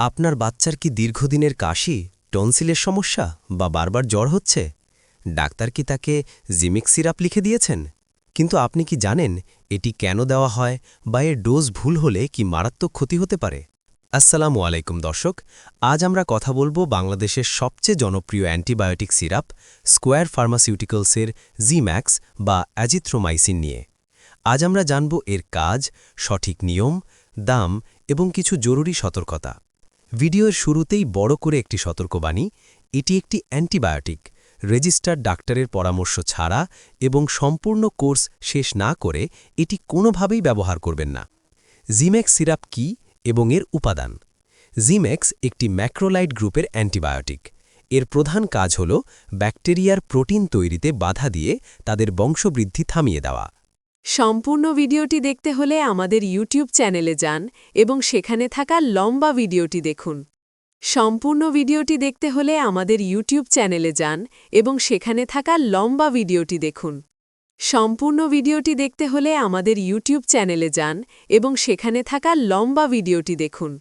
আপনার বাচ্চার কি দীর্ঘদিনের কাশি, টনসিলের সমস্যা বা বারবার জ্বর হচ্ছে? ডাক্তার কি তাকে জিমিক সিরাপ লিখে দিয়েছেন? কিন্তু আপনি কি জানেন এটি কেন দেওয়া হয় বা এর ডোজ ভুল হলে কি মারাত্মক ক্ষতি হতে পারে? আসসালামু আলাইকুম দর্শক, আজ আমরা কথা বলব বাংলাদেশের সবচেয়ে জনপ্রিয় অ্যান্টিবায়োটিক সিরাপ, স্কোয়ার ফার্মাসিউটিক্যালসের জিম্যাক্স বা অ্যাজিথ্রোমাইসিন নিয়ে। আজ আমরা জানব এর কাজ, সঠিক নিয়ম, দাম এবং কিছু জরুরি সতর্কতা। ভিডিওর শুরুতেই বড় করে একটি সতর্কবাণী, এটি একটি অ্যান্টিবায়োটিক, রেজিস্টার্ড ডাক্তারের পরামর্শ ছাড়া এবং সম্পূর্ণ কোর্স শেষ না করে এটি কোনোভাবেই ব্যবহার করবেন না। জিমেক্স সিরাপ কি এবং এর উপাদান? জিমেক্স একটি ম্যাক্রোলাইট গ্রুপের অ্যান্টিবায়োটিক। এর প্রধান কাজ হল ব্যাকটেরিয়ার প্রোটিন তৈরিতে বাধা দিয়ে তাদের বংশবৃদ্ধি থামিয়ে দেওয়া। সম্পূর্ণ ভিডিওটি দেখতে হলে আমাদের ইউটিউব চ্যানেলে যান এবং সেখানে থাকা লম্বা ভিডিওটি দেখুন। সম্পূর্ণ ভিডিওটি দেখতে হলে আমাদের ইউটিউব চ্যানেলে যান এবং সেখানে থাকা লম্বা ভিডিওটি দেখুন। সম্পূর্ণ ভিডিওটি দেখতে হলে আমাদের ইউটিউব চ্যানেলে যান এবং সেখানে থাকা লম্বা ভিডিওটি দেখুন।